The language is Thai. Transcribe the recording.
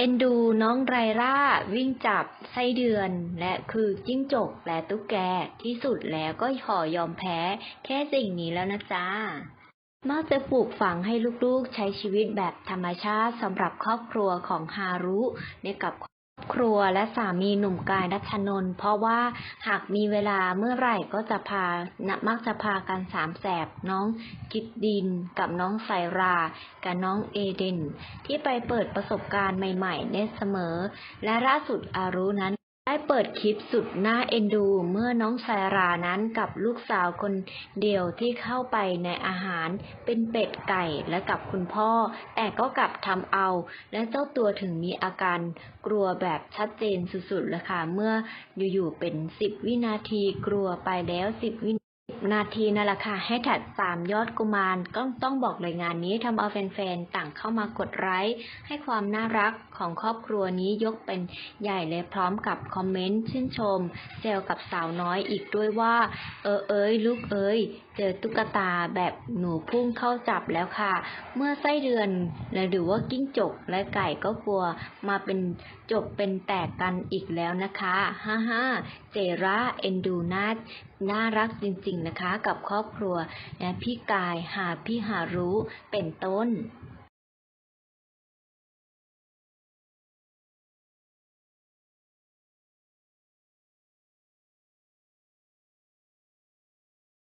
เอ็นดูน้องไรร่า วิ่งจับไส้เดือน และคือจิ้งจกและตุ๊กแกที่สุดแล้วก็ขอยอมแพ้ แค่สิ่งนี้แล้วนะจ๊ะมักจะปลูกฝังให้ลูกๆใช้ชีวิตแบบธรรมชาติสำหรับครอบครัวของฮารุในกับ ครัวและสามีหนุ่มกายรัชนนท์เพราะว่าหากมีเวลาเมื่อไหร่ก็จะพานะมักจะพากันสามแสบน้องกิดดิน กับน้องไซรา กับน้องเอเดนที่ไปเปิดประสบการณ์ใหม่ ๆ ได้เสมอ และล่าสุดอารุนั้น ได้เปิดคลิปสุดน่าเอ็นดูเมื่อน้องไซรานั้นกับลูกสาวคนเดียวที่เข้าไปในอาหารเป็นเป็ดไก่และกับคุณพ่อ แต่ก็กลับทำเอา และเจ้าตัวถึงมีอาการกลัวแบบชัดเจนสุดๆเลยค่ะ เมื่ออยู่ๆเป็นสิบวินาทีกลัวไปแล้วสิบวิ นาทีนั่นแหละค่ะ ให้ถัดตามยอดกุมารก็ต้องบอกเลยงานนี้ทำเอาแฟนๆ ต่างเข้ามากดไลค์ให้ความน่ารักของครอบครัวนี้ยกเป็นใหญ่เลยพร้อมกับคอมเมนต์ชื่นชมแซวกับสาวน้อยอีกด้วยว่า เออเอ้ยลูกเอ้ยเจอตุ๊กตาแบบหนูพุ่งเข้าจับแล้วค่ะ เมื่อไส้เดือนและหรือว่ากิ้งจกและไก่ก็กลัวมาเป็นจบเป็นแตกกันอีกแล้วนะคะ ฮ่าฮ่าเจราเอ็นดูน่าน่ารักจริงๆนะคะ กับครอบครัวนะพี่กายหาพี่หารู้เป็นต้น